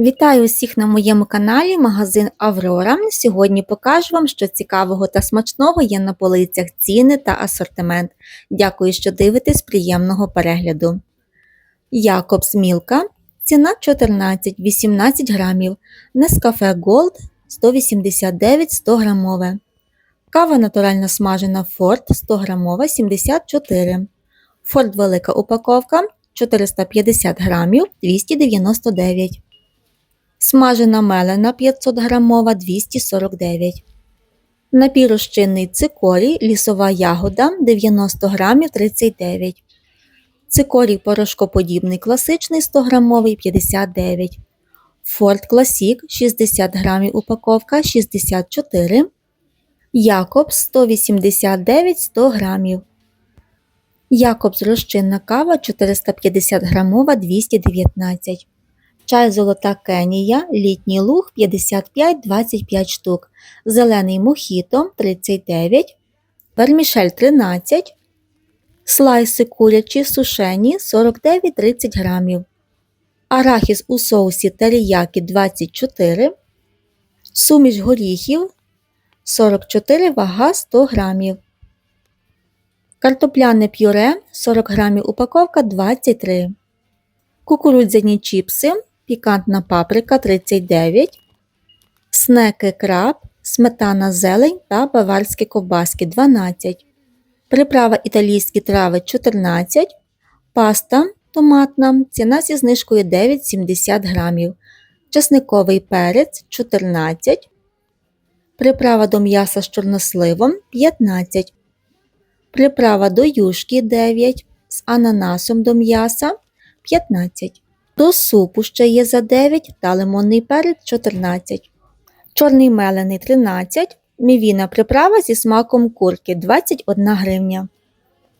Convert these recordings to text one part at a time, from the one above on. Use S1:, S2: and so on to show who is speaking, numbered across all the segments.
S1: Вітаю усіх на моєму каналі Магазин Аврора. Сьогодні покажу вам, що цікавого та смачного є на полицях ціни та асортимент. Дякую, що дивитесь приємного перегляду. Якобс Мілка. Ціна 14-18 грамів. Нескафе Gold 189 100 грамове. Кава натурально смажена Форд 100 грамова 74. Форд велика упаковка 450 грамів 299. Смажена мелена 500 грамова 249. Напіврозчинний цикорій лісова ягода 90 грамів 39. Цикорій порошкоподібний класичний 100 грамовий 59. Форд Класік 60 грамів упаковка 64. Якобс 189 100 грамів. Якобс розчинна кава 450 грамова 219. Чай золота Кенія, літній луг 55-25 штук, зелений мохіто 39, вермішель 13, слайси курячі сушені 49-30 грамів, арахіс у соусі теріякі 24, суміш горіхів 44 вага 100 грамів, картопляне пюре 40 грамів упаковка 23, кукурудзяні чіпси пікантна паприка 39, снеки краб, сметана зелень та баварські ковбаски 12, приправа італійські трави 14, паста томатна, ціна зі знижкою 9,70 грамів, чесниковий перець 14, приправа до м'яса з чорносливом 15, приправа до юшки 9, з ананасом до м'яса 15. До супу ще є за 9 та лимонний перець 14. Чорний мелений 13. Мівіна приправа зі смаком курки 21 гривня.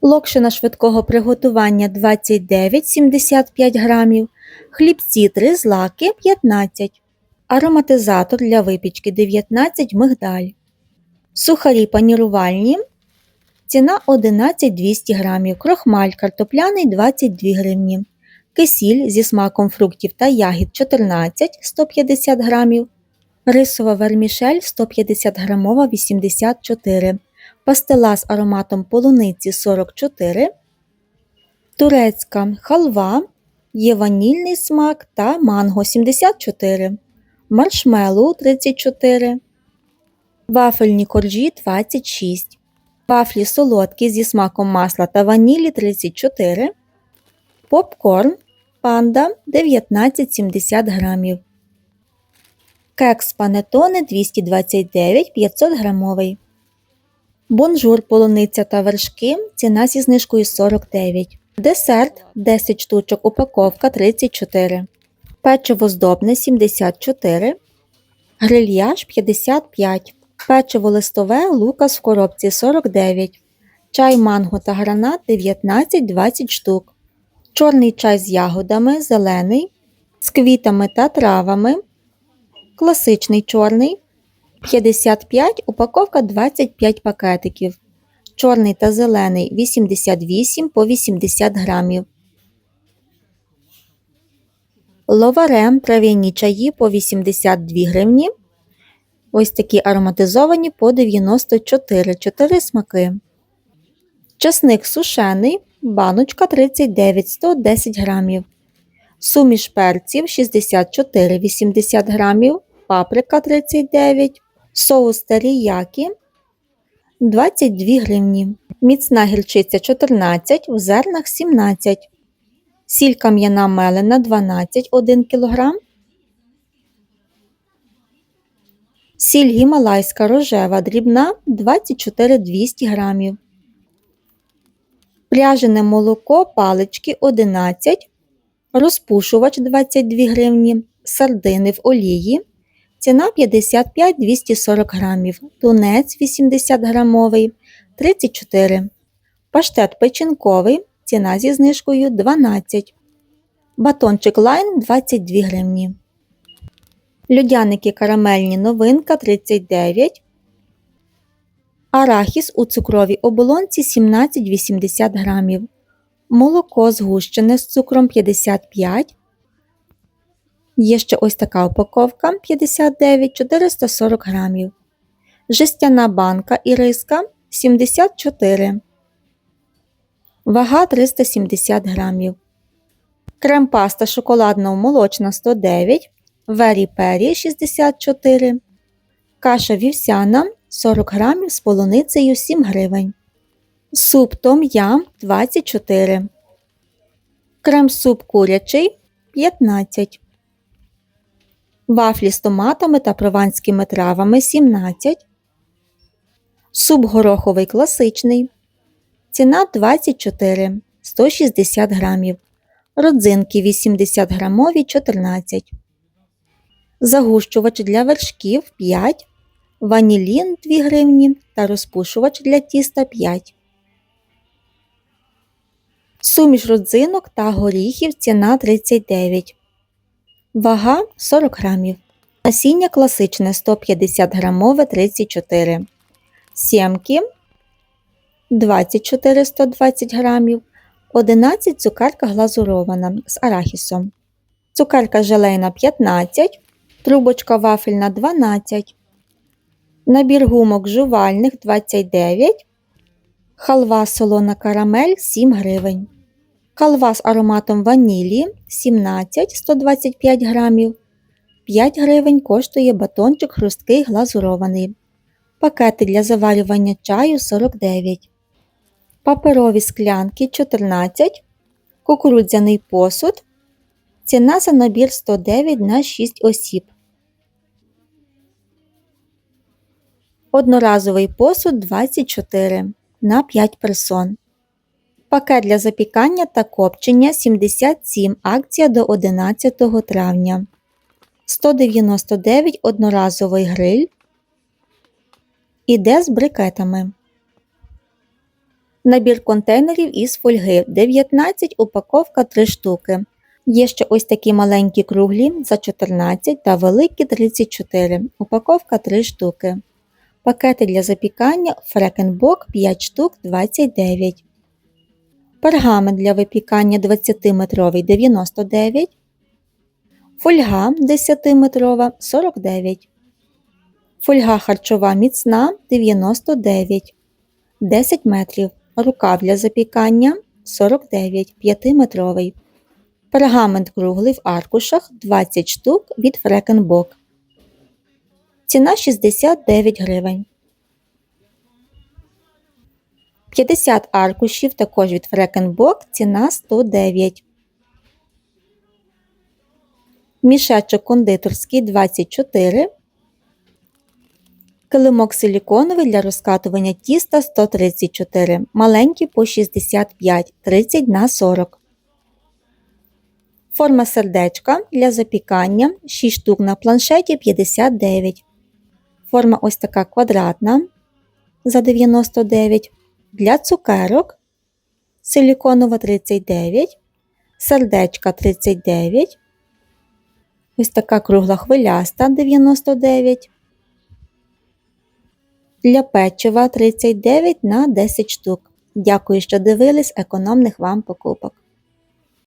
S1: Локшина швидкого приготування 29,75 грамів. Хлібці 3 злаки 15. Ароматизатор для випічки 19 мигдаль. Сухарі панірувальні. Ціна 11,200 грамів. Крохмаль картопляний 22 гривні кисіль зі смаком фруктів та ягід 14 150 грамів, рисова вермішель 150 грамова 84, пастила з ароматом полуниці 44, турецька халва, є ванільний смак та манго 74, маршмеллоу 34, вафельні коржі 26, вафлі солодкі зі смаком масла та ванілі 34, Попкорн панда 19,70 грамів. Кекс панетоне 229 500 грамовий. Бонжур полуниця та вершки. Ціна зі знижкою 49. Десерт 10 штучок упаковка 34. Печиво здобне 74. Грильяж 55. Печиво листове лукас в коробці 49. Чай манго та гранат 19-20 штук чорний чай з ягодами, зелений, з квітами та травами, класичний чорний 55, упаковка 25 пакетиків, чорний та зелений 88 по 80 грамів. Ловарем трав'яні чаї по 82 гривні. Ось такі ароматизовані по 94 4 смаки. Часник сушений баночка 39 110 грамів, суміш перців 64-80 грамів, паприка 39, соус теріякі 22 гривні, міцна гірчиця 14, в зернах 17, сіль кам'яна мелена 12 1 кг, сіль гімалайська рожева дрібна 24 200 грамів пряжене молоко палички 11, розпушувач 22 гривні, сардини в олії. Ціна 55-240 грамів, тунець 80 грамовий 34 Паштет печінковий, ціна зі знижкою 12 Батончик лайн 22 гривні. Людяники карамельні новинка 39 арахіс у цукровій оболонці 17-80 грамів, молоко згущене з цукром 55, Є ще ось така упаковка 59 440 грамів. Жестяна банка іриска 74. Вага 370 грамів. Крем-паста шоколадно-молочна 109. Вері пері 64. Каша вівсяна 40 грамів з полуницею 7 гривень. Суп том ям 24. Крем-суп курячий 15. Вафлі з томатами та прованськими травами 17. Суп гороховий класичний. Ціна 24 160 грамів. Родзинки 80 грамові 14. Загущувач для вершків 5. Ванілін 2 гривні та розпушувач для тіста 5. Суміш родзинок та горіхів ціна 39. Вага 40 грамів. Насіння класичне 150 грамове 34. Сємки 24 120 грамів. 11 цукерка глазурована з арахісом. Цукерка желейна 15. Трубочка вафельна 12. Набір гумок жувальних 29. Халва солона карамель 7 гривень. Халва з ароматом ванілі 17 125 грамів. 5 гривень коштує батончик хрусткий глазурований. Пакети для заварювання чаю 49. Паперові склянки 14. Кукурудзяний посуд. Ціна за набір 109 на 6 осіб. Одноразовий посуд 24 на 5 персон. Пакет для запікання та копчення 77 акція до 11 травня. 199 одноразовий гриль. Іде з брикетами. Набір контейнерів із фольги 19 упаковка 3 штуки. Є ще ось такі маленькі круглі за 14 та великі 34. Упаковка 3 штуки. Пакети для запікання фрекенбок 5 штук 29. Пергамент для випікання 20-метровий 99. Фольга 10-метрова 49. Фольга харчова міцна 99. 10 метрів. Рукав для запікання 49 5-метровий. Пергамент круглий в аркушах 20 штук від Фрекенбок. Ціна 69 гривень. 50 аркушів також від Фрекенбок. Ціна 109. Мішечок кондитерський 24. Килимок силіконовий для розкатування тіста 134. Маленький по 65 30 на 40. Форма сердечка для запікання 6 штук на планшеті 59. Форма ось така квадратна за 99. Для цукерок силіконова 39. Сердечка 39. Ось така кругла хвиляста 99. Для печива 39 на 10 штук. Дякую, що дивились економних вам покупок.